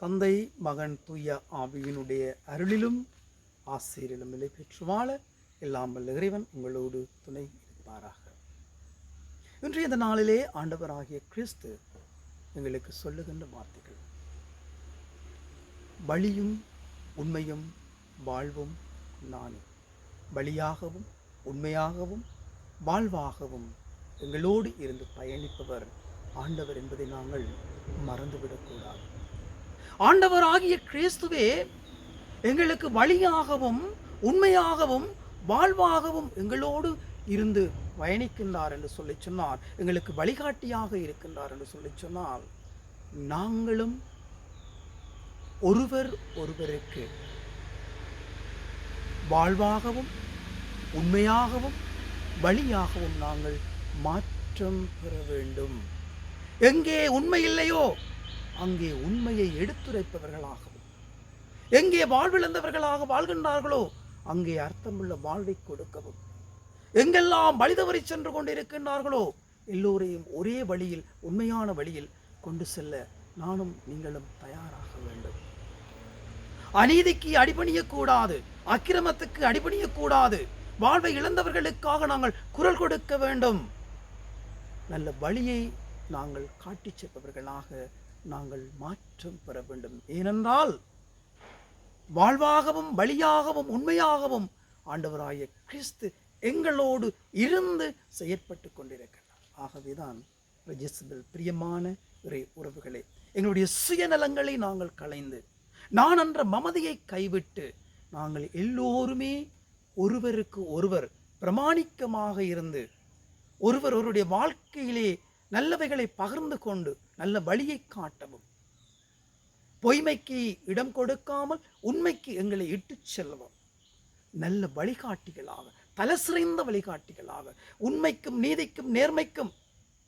தந்தை மகன் தூய ஆவியினுடைய அருளிலும் ஆசிரியரிலும் நிலை பெற்று வாழ எல்லாம் வல்ல இறைவன் உங்களோடு துணை இருப்பாராக. இன்றைய இந்த நாளிலே ஆண்டவராகிய கிறிஸ்து எங்களுக்கு சொல்லுகின்ற வார்த்தைகள். வழியும் உண்மையும் வாழ்வும் நானே. வழியாகவும் உண்மையாகவும் வாழ்வாகவும் எங்களோடு இருந்து பயணிப்பவர் ஆண்டவர் என்பதை நாங்கள் மறந்துவிடக்கூடாது. ஆண்டவர் ஆகிய கிறிஸ்துவே எங்களுக்கு வழியாகவும் உண்மையாகவும் வாழ்வாகவும் எங்களோடு இருந்து பயணிக்கின்றார் என்று சொல்லி சொன்னார். எங்களுக்கு வழிகாட்டியாக இருக்கின்றார் என்று சொல்லி சொன்னால் நாங்களும் ஒருவர் ஒருவருக்கு வாழ்வாகவும் உண்மையாகவும் வழியாகவும் நாங்கள் மாற்றம் பெற வேண்டும். எங்கே உண்மை இல்லையோ அங்கே உண்மையை எடுத்துரைப்பவர்களாகவும். எங்கே வாழ்விழந்தவர்களாக வாழ்கின்றார்களோ அங்கே அர்த்தமுள்ள வாழ்வை கொடுக்கவும். எங்கெல்லாம் வழி சென்று கொண்டிருக்கின்றார்களோ எல்லோரையும் ஒரே வழியில் உண்மையான வழியில் கொண்டு செல்ல நானும் நீங்களும் தயாராக வேண்டும். அநீதிக்கு அடிபணியக்கூடாது அக்கிரமத்துக்கு அடிபணியக்கூடாது. வாழ்வை இழந்தவர்களுக்காக நாங்கள் குரல் கொடுக்க வேண்டும். நல்ல வழியை நாங்கள் காட்டிச் செல்பவர்களாக நாங்கள் மாற்றம் பெற வேண்டும். ஏனென்றால் வாழ்வாகவும் வழியாகவும் உண்மையாகவும் ஆண்டவராய கிறிஸ்து எங்களோடு இருந்து செயற்பட்டு கொண்டிருக்கிறார். ஆகவேதான் ரெஜிஸ்பிள் பிரியமான இறை உறவுகளே எங்களுடைய சுயநலங்களை நாங்கள் களைந்து நான் என்ற மமதையை கைவிட்டு நாங்கள் எல்லோருமே ஒருவருக்கு ஒருவர் பிரமாணிக்கமாக இருந்து ஒருவர் ஒருவருடைய வாழ்க்கையிலே நல்லவைகளை பகிர்ந்து கொண்டு நல்ல வழியை காட்டவும். பொய்மைக்கு இடம் கொடுக்காமல் உண்மைக்கு எங்களை இட்டுச் செல்லவும். நல்ல வழிகாட்டிகளாக தலசிறைந்த வழிகாட்டிகளாக உண்மைக்கும் நீதிக்கும் நேர்மைக்கும்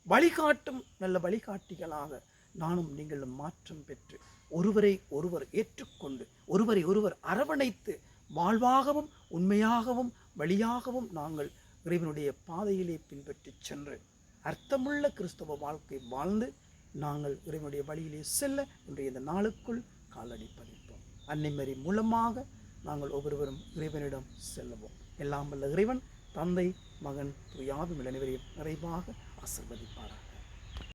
வழிகாட்டும் நல்ல வழிகாட்டிகளாக நானும் நீங்களும் மாற்றம் பெற்று ஒருவரை ஒருவர் ஏற்றுக்கொண்டு ஒருவரை ஒருவர் அரவணைத்து வாழ்வாகவும் உண்மையாகவும் வழியாகவும் நாங்கள் இறைவனுடைய பாதையிலே பின்பற்றிச் சென்று அர்த்தமுள்ள கிறிஸ்தவ வாழ்க்கை வாழ்ந்து நாங்கள் இறைவனுடைய வழியிலே செல்ல இன்றைய இந்த நாளுக்குள் காலடி பதிப்போம். அன்னைமரி மூலமாக நாங்கள் ஒவ்வொருவரும் இறைவனிடம் செல்லுவோம். எல்லாம் வல்ல இறைவன் தந்தை மகன் துயாவும் அனைவரையும் நிறைவாக ஆசிர்வதிப்பார்கள்